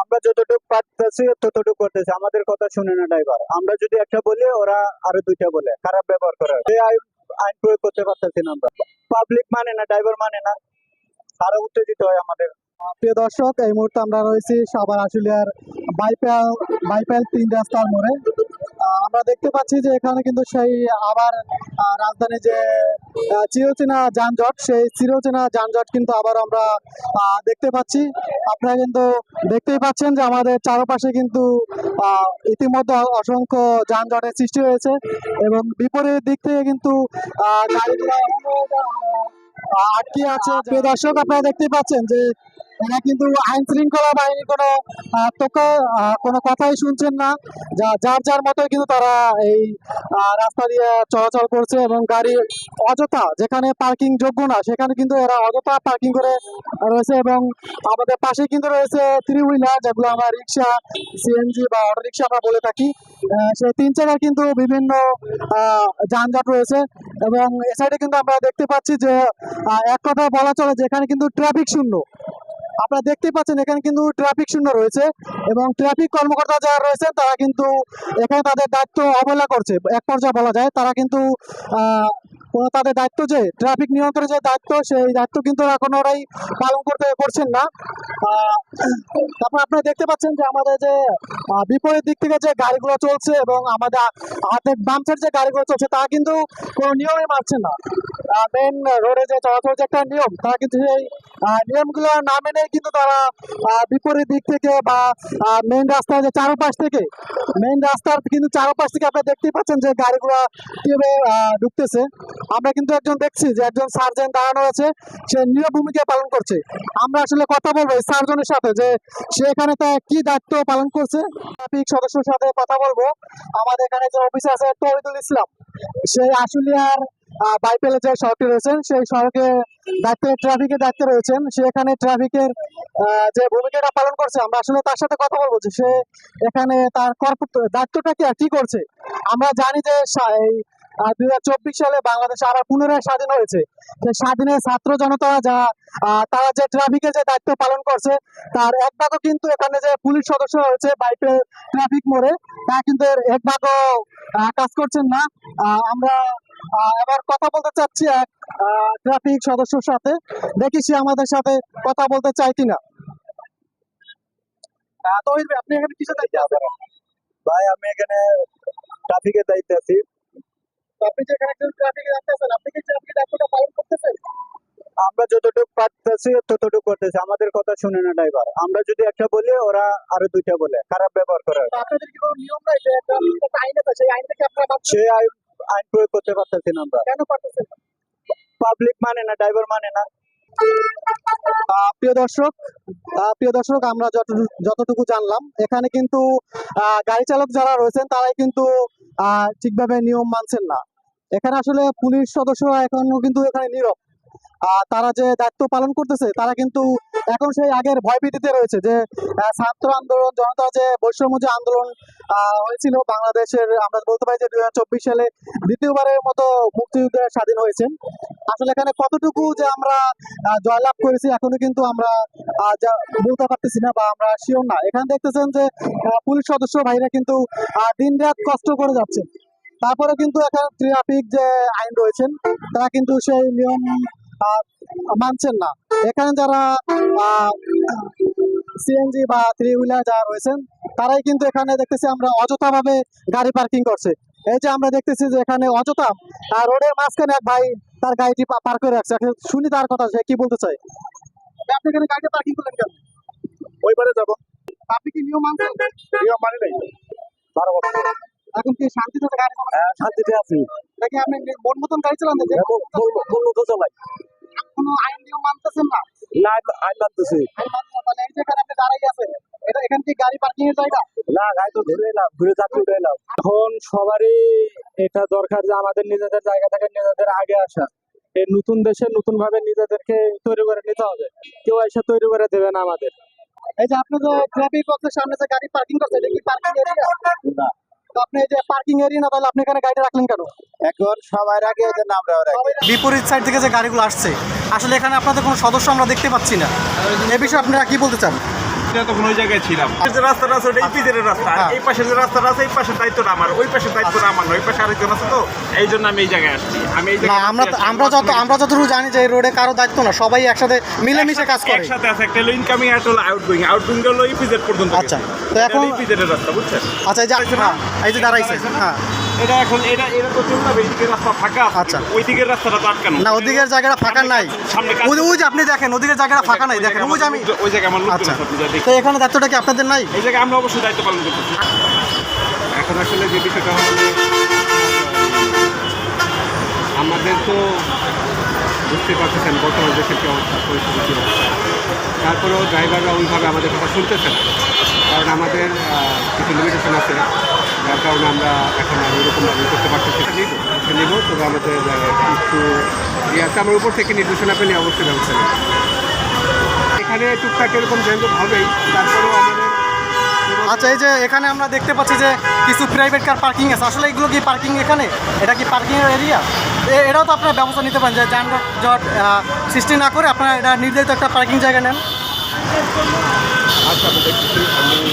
আমরা যতটুকু পারতেছি, ততটুকু করতেছি। আমাদের কথা শুনে না ড্রাইভার। আমরা যদি একটা বলি, ওরা আরও দুইটা বলে। খারাপ ব্যবহার করে আইন প্রয়োগ করতে পারতেছি না আমরা। পাবলিক মানে না, ড্রাইভার মানে না। আরও উত্তেজিত হয় আমাদের। প্রিয় দর্শক, এই মুহূর্তে আমরা রয়েছি সাভার আশুলিয়ার বাইপাল বাইপাল তিন রাস্তার মোড়ে। আমরা দেখতে পাচ্ছি যে এখানে কিন্তু সেই আবার রাজধানী যে চিরচেনা যানজট, সেই চিরচেনা যানজট কিন্তু আবার আমরা দেখতে পাচ্ছি। আপনারা কিন্তু দেখতেই পাচ্ছেন যে আমাদের চারপাশে কিন্তু ইতিমধ্যে অসংখ্য যানজটের সৃষ্টি হয়েছে এবং বিপরীত দিক থেকে কিন্তু আটকে আছে। দর্শক, আপনারা দেখতেই পাচ্ছেন যে এরা কিন্তু আইন শৃঙ্খলা বাহিনী কোনো তোকে কোনো কথাই শুনছেন না। যা, যার যার মতো কিন্তু তারা এই রাস্তা দিয়ে চলাচল করছে এবং গাড়ি অযথা, যেখানে পার্কিং যোগ্য না, সেখানে কিন্তু এরা অযথা পার্কিং করে রয়েছে এবং আমাদের পাশে কিন্তু রয়েছে থ্রি হুইলার যেগুলো আমরা রিক্সা সিএনজি বা অটো রিক্সা আমরা বলে থাকি। সেই তিন চাকার কিন্তু বিভিন্ন যানজট রয়েছে এবং এ সাইডে কিন্তু আমরা দেখতে পাচ্ছি যে এক কথা বলা চলে যেখানে কিন্তু ট্রাফিক শূন্য। আপনারা দেখতে পাচ্ছেন, এখানে কিন্তু ট্রাফিক শূন্য রয়েছে এবং ট্রাফিক কর্মকর্তা যারা রয়েছেন, তারা কিন্তু এখানে তাদের দায়িত্ব অবহেলা করছে। এক পর্যায়ে বলা যায়, তারা কিন্তু তাদের দায়িত্ব যে ট্রাফিক নিয়ন্ত্রণের যে দায়িত্ব, সেই দায়িত্ব কিন্তু এখন ওরাই পালন করতে করছেন না। তারপর আপনারা দেখতে পাচ্ছেন যে আমাদের যে বিপরীত দিক থেকে যে গাড়িগুলো চলছে এবং আমাদের হাতের বাম side যে গাড়িগুলো চলছে, তা কিন্তু কোনো নিয়মই মানছে না। মেন রোডে যে চলাচল যে একটা নিয়ম তারা কিন্তু সেই নিয়মগুলো না মেনে কিন্তু তারা বিপরীত দিক থেকে বা মেইন রাস্তার যে চারপাশ থেকে মেইন রাস্তার কিন্তু চারপাশ থেকে আপনারা দেখতেই পাচ্ছেন যে গাড়িগুলো কীভাবে ঢুকতেছে। আমরা কিন্তু একজন দেখছি যে একজন সার্জেন্ট দাঁড়ানো আছে, সে নিয়ম ভূমিকা পালন করছে। আমরা আসলে কথা বলব এই সার্জনের সাথে যে সে এখানে তা কি দায়িত্ব পালন করছে। ট্রাফিক সদস্যের সাথে কথা বলব। আমাদের এখানে যে অফিসার আছে, তহিদুল ইসলাম সেই আশুলিয়ার বাইপেলে যে সড়কটি রয়েছেন, সেই সড়কে দায়িত্বে ট্রাফিকের দায়িত্বে রয়েছেন। সে এখানে ট্রাফিকের যে ভূমিকাটা পালন করছে, আমরা আসলে তার সাথে কথা বলব যে সে এখানে তার কর্তব্য- দায়িত্বটা কি আর কি করছে। আমরা জানি যে সা- দুই হাজার চব্বিশ সালে বাংলাদেশ আবার পুনরায় স্বাধীন হয়েছে। স্বাধীনের ছাত্র জনতা যা তারা যে ট্রাফিকের যে দায়িত্ব পালন করছে, তার এক ভাগও কিন্তু এখানে যে পুলিশ সদস্য রয়েছে বাইপে ট্রাফিক মোড়ে তা কিন্তু এর কাজ করছেন না। আমরা এবার কথা বলতে চাচ্ছি এক ট্রাফিক সদস্যর সাথে। দেখি সে আমাদের সাথে কথা বলতে চাই কিনা। আপনি এখানে কিসের দায়িত্বে আছেন? ভাই, আমি এখানে ট্রাফিকের দায়িত্বে আছি। আপনি যে একজন ট্রাফিকের দায়িত্বে আপনি কি ট্রাফিকের দায়িত্বটা পালন করতেছেন? আমরা যতটুকু পারতেছি ততটুকু করতেছি। আমাদের কথা শুনে না ড্রাইভার আমরা যদি একটা বলি ওরা আরও দুইটা বলে। খারাপ ব্যবহার করে আপনাদের কি কোনো নিয়ম নাই যে একটা আইন আছে? সেই আইনটাকে আপনারা? আইন আইন প্রয়োগ করতে পারতেছি না আমরা। কেন পারতেছেন পাবলিক মানে না ড্রাইভার মানে না। প্রিয় দর্শক প্রিয় দর্শক, আমরা যতটুকু জানলাম, এখানে কিন্তু গাড়ি চালক যারা রয়েছেন, তারাই কিন্তু ঠিকভাবে নিয়ম মানছেন না। এখানে আসলে পুলিশ সদস্যরা এখনও কিন্তু এখানে নীরব। তারা যে দায়িত্ব পালন করতেছে, তারা কিন্তু এখন সেই আগের ভয়ভীতিতে রয়েছে যে ছাত্র আন্দোলন, জনতা যে বৈষম্য যে আন্দোলন হয়েছিল, বাংলাদেশের আমরা বলতে পারি যে দুই হাজার চব্বিশ সালে দ্বিতীয়বারের মতো মুক্তিযুদ্ধে স্বাধীন হয়েছেন। আসলে এখানে কতটুকু যে আমরা জয়লাভ করেছি এখনও কিন্তু আমরা বলতে পারতেছি না বা আমরা শিওর না। এখানে দেখতেছেন যে পুলিশ সদস্য ভাইরা কিন্তু দিন রাত কষ্ট করে যাচ্ছে তারপরে কিন্তু এখানে ট্রাফিক যে আইন রয়েছেন, তারা কিন্তু সেই নিয়ম মানছেন না। এখানে যারা সিএনজি বা থ্রি হুইলার যারা রয়েছেন তারাই কিন্তু এখানে দেখতেছি আমরা অযথা ভাবে গাড়ি পার্কিং করছে। এই যে আমরা দেখতেছি যে এখানে অযথা রোডের মাঝখানে এক ভাই তার গাড়িটি পার করে রাখছে। শুনি তার কথা সে কি বলতে চাই আপনি এখানে গাড়িটা পার্কিং করলেন কেন? ওইবারে যাব। আপনি কি নিয়ম মানছেন? নিয়ম মানে নাই। বারো বছর। এখন কি শান্তিতে গাড়ি হ্যাঁ শান্তিতে আছি। নাকি আপনি মন মতন গাড়ি চালান যে বলব চালাই। কোনো আইন নিয়ম মানতেছেন না? না আইন মানতেছি। আইন মানতেছেন না, এই যে আপনি দাঁড়াই আছেন এটা এখান কি গাড়ি পার্কিং এর জায়গা? না গাড়ি তো ঘুরে এলাম ঘুরে যাত্রী উঠে এলাম। এখন সবারই এটা দরকার যে আমাদের নিজেদের জায়গা থেকে নিজেদের আগে আসা। এই নতুন দেশে নতুন ভাবে নিজেদেরকে তৈরি করে নিতে হবে। কেউ এসে তৈরি করে দেবে না আমাদের। এই যে আপনি যে ট্রাফিক বক্সের সামনে যে গাড়ি পার্কিং করছেন এটা কি পার্কিং এরিয়া না। তো আপনি এই যে পার্কিং এরিয়া না তাহলে আপনি এখানে গাড়ি রাখলেন কেন? এখন সবার আগে এই জন্য আমরা ওরা বিপরীত সাইড থেকে যে গাড়িগুলো আসছে আসলে এখানে আপনাদের কোনো সদস্য আমরা দেখতে পাচ্ছি না। এ বিষয়ে আপনারা কি বলতে চান? তখন ওই জায়গায় ছিলাম। যে রাস্তাটা আছে ওটা এই পিজের রাস্তা। হ্যাঁ। এই পাশে যে রাস্তাটা আছে এই পাশের দায়িত্বটা আমার। ওই পাশের দায়িত্বটা আমার ওই পাশে আরেকজন আছে তো। এই জন্য আমি এই জায়গায় আসছি। আমি এই জায়গায় আমরা যত আমরা যতটুকু জানি যে রোডে কারও দায়িত্ব না সবাই একসাথে মিলেমিশে কাজ করে। একসাথে আছে একটা হলো ইনকামিং আর একটা হলো আউটগোয়িং আউটগোয়িং হলো এই পিজের পর্যন্ত আচ্ছা, তো এখন- এই পিজের রাস্তা বুঝছেন? আচ্ছা এই যে এই যে দাঁড়াইছে। হ্যাঁ। এটা এখন এটা এটা তো না, এইদিকে রাস্তা ফাঁকা আচ্ছা। ওই দিকের রাস্তাটা তো আটকানো। না ওদিকের জায়গাটা ফাঁকা নাই। সামনে ওই ওই যে আপনি দেখেন ওদিকের জায়গাটা ফাঁকা নাই দেখেন ওই যে আমি ওই জায়গায় আমার আচ্ছা। তো এখানে দায়িত্বটা কি আপনাদের নাই? এই জায়গায় আমরা অবশ্যই দায়িত্ব পালন করতেছি। এখন আসলে যে বিষয়টা হলো আমাদের তো বুঝতে পারতেছেন বর্তমান দেশের কি অবস্থা পরিস্থিতি কি অবস্থা। তারপরেও ড্রাইভাররা ওইভাবে আমাদের কথা শুনতেছে না। কারণ আমাদের কিছু লিমিটেশন আছে। যার কারণে আমরা এখন আর ওইরকমভাবে করতে পারতেছি নিব নিব তবে আমাদের একটু ইয়ে আছে আমার উপর থেকে নির্দেশনা পেলে অবশ্যই ব্যবস্থা নেব। এখানে টুকটাক এরকম যেহেতু হবেই তারপরেও আমাদের আচ্ছা এই যে এখানে আমরা দেখতে পাচ্ছি যে কিছু প্রাইভেট কার পার্কিং আছে। আসলে এগুলো কি পার্কিং এখানে? এটা কি পার্কিং এর এরিয়া এটাও তো আপনারা ব্যবস্থা নিতে পারেন যে যানজট জট সৃষ্টি না করে আপনারা এটা নির্ধারিত একটা পার্কিং জায়গা নেন। আচ্ছা আমি আমি